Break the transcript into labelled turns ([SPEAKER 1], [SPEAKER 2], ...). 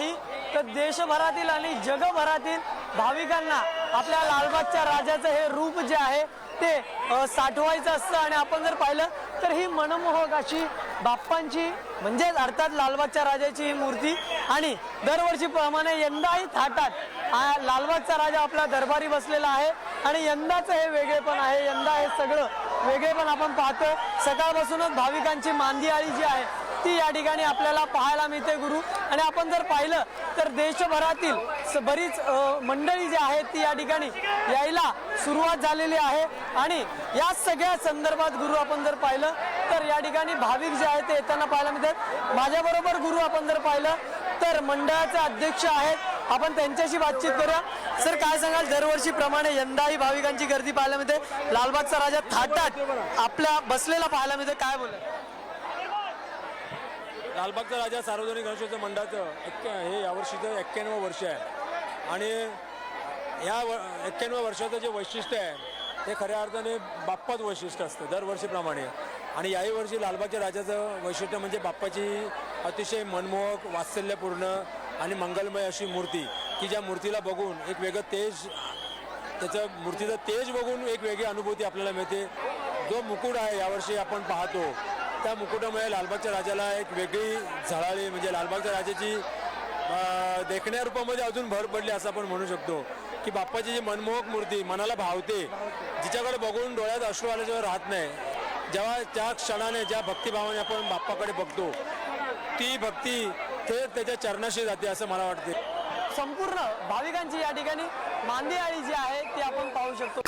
[SPEAKER 1] नाही तर देशभरातील आणि जगभरातील भाविकांना आपल्या लालबागच्या राजाचं हे रूप जे आहे ते साठवायचं असतं. आणि आपण जर पाहिलं तर ही मनमोहक अशी बाप्पांची म्हणजेच अर्थात लालबागच्या राजाची ही मूर्ती. आणि दरवर्षीप्रमाणे यंदाही थाटात. लालबागचा राजा आपला दरबारी बसलेला आहे. आणि यंदाचं हे वेगळेपण आहे. यंदा हे सगळं वेगळेपण आपण पाहतोय. सकाळपासूनच भाविकांची मांदियाळी जी आहे ती या ठिकाणी आपल्याला पाहायला मिळते गुरु. आणि आपण जर पाहिलं तर देशभरातील बरीच मंडळी जी आहेत ती या ठिकाणी यायला सुरुवात झालेली आहे. आणि या सगळ्या संदर्भात गुरु आपण जर पाहिलं तर या ठिकाणी भाविक जे आहेत ते येताना पाहायला मिळतात. माझ्याबरोबर गुरु आपण जर पाहिलं तर मंडळाचे अध्यक्ष आहेत. आपण त्यांच्याशी बातचीत करूया. सर काय सांगाल? दरवर्षीप्रमाणे यंदाही भाविकांची गर्दी पाहायला मिळते. लालबागचा राजा थाटात. आपल्या बसलेला पाहायला मिळते. काय बोल
[SPEAKER 2] लालबागचा राजा सार्वजनिक गणेशोत्सव मंडळाचं एक्क्या हे यावर्षीचं एक्क्याण्णव वर्ष आहे. आणि ह्या व एक्क्याण्णव वर्षाचं जे वैशिष्ट्य आहे ते खऱ्या अर्थाने बाप्पाच वैशिष्ट्य असतं दरवर्षीप्रमाणे. आणि याही वर्षी लालबागच्या राजाचं वैशिष्ट्य म्हणजे बाप्पाची अतिशय मनमोहक वात्सल्यपूर्ण आणि मंगलमय अशी मूर्ती की ज्या मूर्तीला बघून एक वेगळं तेज त्याचं मूर्तीचं तेज बघून एक वेगळी अनुभूती आपल्याला मिळते. जो मुकुट आहे यावर्षी आपण पाहतो त्या मुकुटामुळे लालबागच्या राजाला एक वेगळी झळाळी म्हणजे लालबागच्या राजाची देखण्या रूपामध्ये अजून भर पडली असं आपण म्हणू शकतो. की बाप्पाची जी मनमोहक मूर्ती मनाला भावते जिच्याकडे बघून डोळ्यात अश्रू आल्याशिवाय राहत नाही जेव्हा त्या क्षणाने ज्या भक्तिभावाने आपण बाप्पाकडे बघतो ती भक्ती ते त्याच्या चरणाशी जाते असं मला वाटते.
[SPEAKER 1] संपूर्ण भाविकांची या ठिकाणी मांदियाळी जी आहे ती आपण पाहू शकतो.